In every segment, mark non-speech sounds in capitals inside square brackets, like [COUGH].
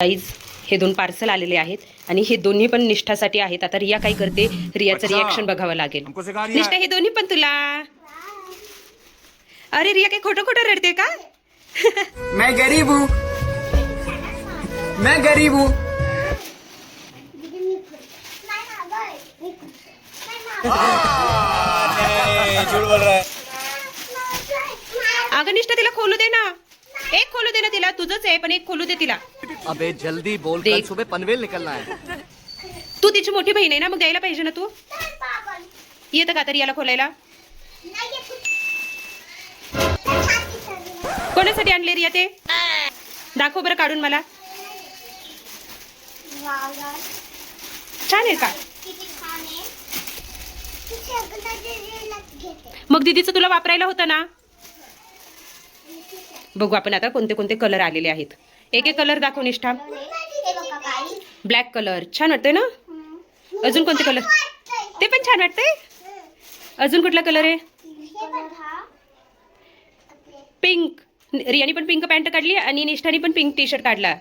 Guys हे दोन parcel आलेले आहेत आणि हे दोन्ही पण निष्ठासाठी आहेत. आता रिया काय करते? रियाचं अच्छा. रिॲक्शन बघावं लागेल. निष्ठा हे दोन्ही पण तुला? अरे रिया काय खोटं खोटं रडते का? [LAUGHS] मैं गरीब हूँ. मैं गरीब हूँ. झूठ बोल रहा है. अगं निष्ठा तिला खोलू दे ना. एक खोलू दे ना तिला तुझंच आहे पण एक खोलू दे तिला. अबे जल्दी बोल कल देख। सुबह पनवेल निकलना है। तू तिची मोठी बहीण आहे ना मग द्यायला पाहिजे ना तू? येतं का तरी याला खोलायला? कोणासाठी आणले रिया ते? दाखव बरं काढून मला. छान आहे का? मग दीदीचं तुला वापरायला होतं ना? बघू आपण आता कोणते कोणते कलर आलेले आहेत. एक एक कलर दाखव निष्ठा. ब्लॅक कलर छान वाटतोय ना? अजून कोणते कलर ते पण छान वाटतंय? अजून कुठला कलर आहे? पिंक रियानी पण पिंक पॅन्ट काढली आणि निष्ठानी पण पिंक टी शर्ट काढला.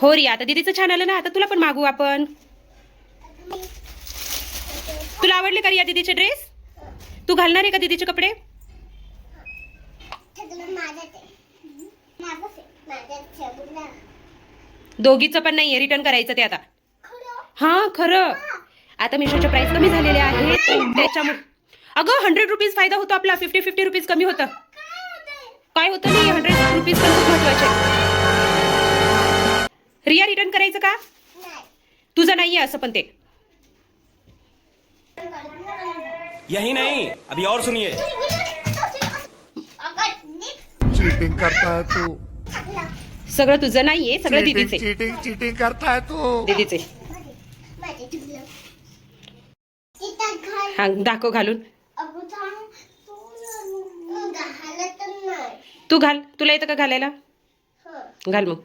हो रिया आता दीदीचं छान आलं ना? आता तुला पण मागू आपण. तुला आवडले का रिया दीदीचे ड्रेस तू घालणार आहे का दीदीचे कपडे? दोघीचं पण नाहीये रिटर्न करायचं ते आता. हा खरं. आता मिशोचे प्राइस कमी झालेले आहेत. त्याच्यामुळे अगं हंड्रेड रुपीज फायदा होतो आपला. फिफ्टी फिफ्टी रुपीज कमी होतं. काय होतं नाही हंड्रेड रुपीज पण खूप महत्त्वाचे रिया रिटर्न करायचं का? तुझं नाहीये असं पण ते. यही नहीं अभी और सुनिए। चीटिंग करता है तू। सगळं तुझं नाहीये सगळं दीदीचे चीटिंग चीटिंग करता है तू। दीदीचे हा दाखव घालून. तू घाल तुला येतं का घालायला? घाल मग.